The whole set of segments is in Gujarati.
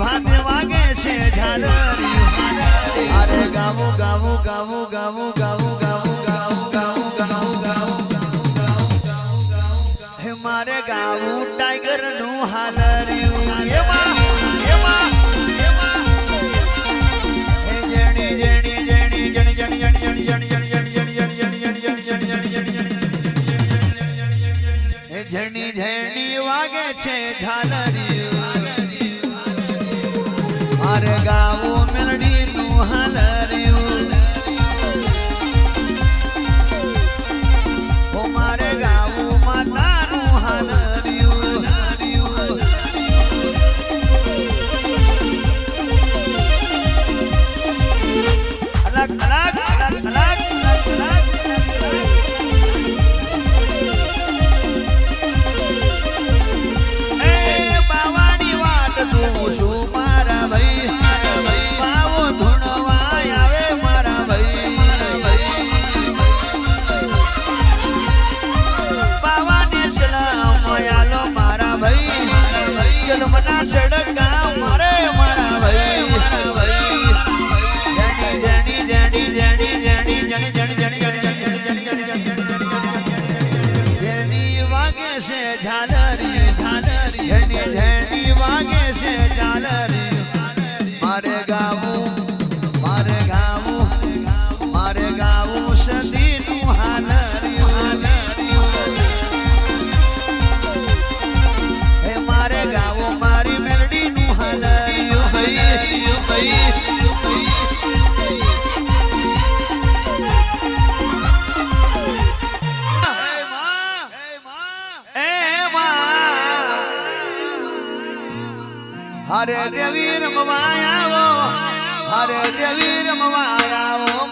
ભાતે વાગે છે અરે ગાવું ગાવું ગાવું ગાવું ગાવું ગાવું ગાવું ગાવું ગાવું ગાવું ગાવું ગાવું ગાવું ગાવું મારે ગાવું ટાઈગરનું હાલરી ઝાલરી ઝાલરી એની ઝેડી વાગે છે ઝાલરી. મારે ગામ હરે દેવી રમવા આવો હરે દેવી રમવા આવો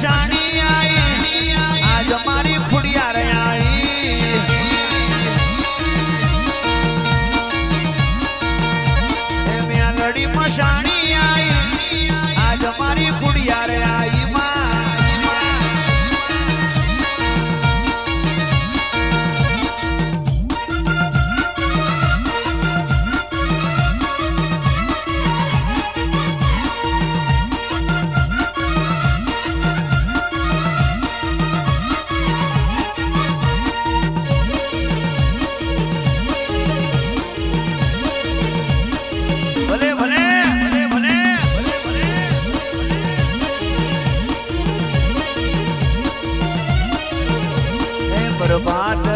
shiny. But a.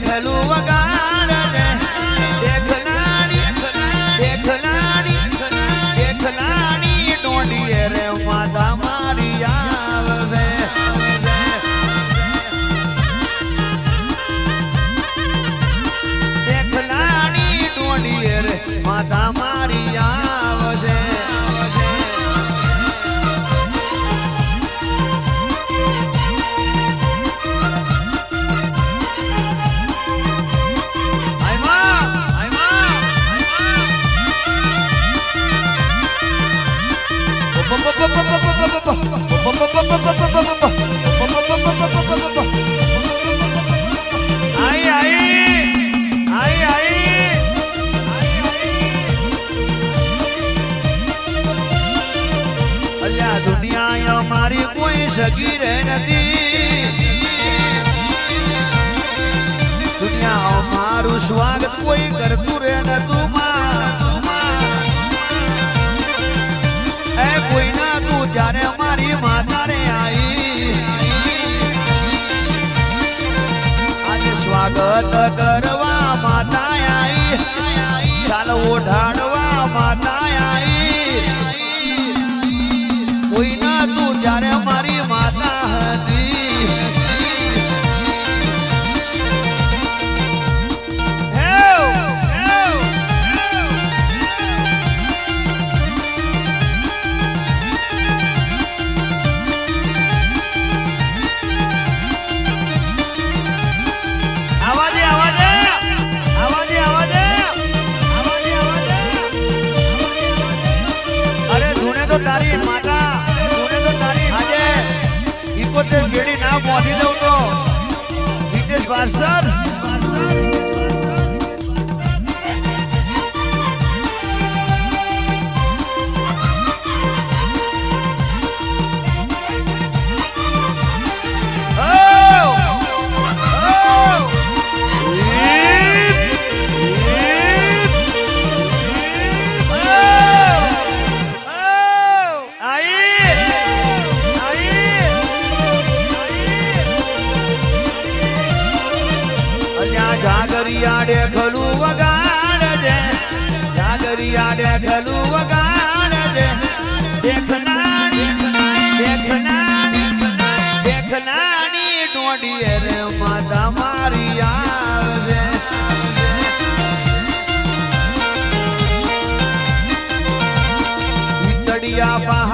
Hello. सगी रहती દુનિયા મારું સ્વાગત કોઈ કરતું રે ને તું એ કોઈ ના તું જ્યારે મારી માતા રે આવી આજે સ્વાગત કર WhatsApp दिया बहा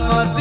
আমার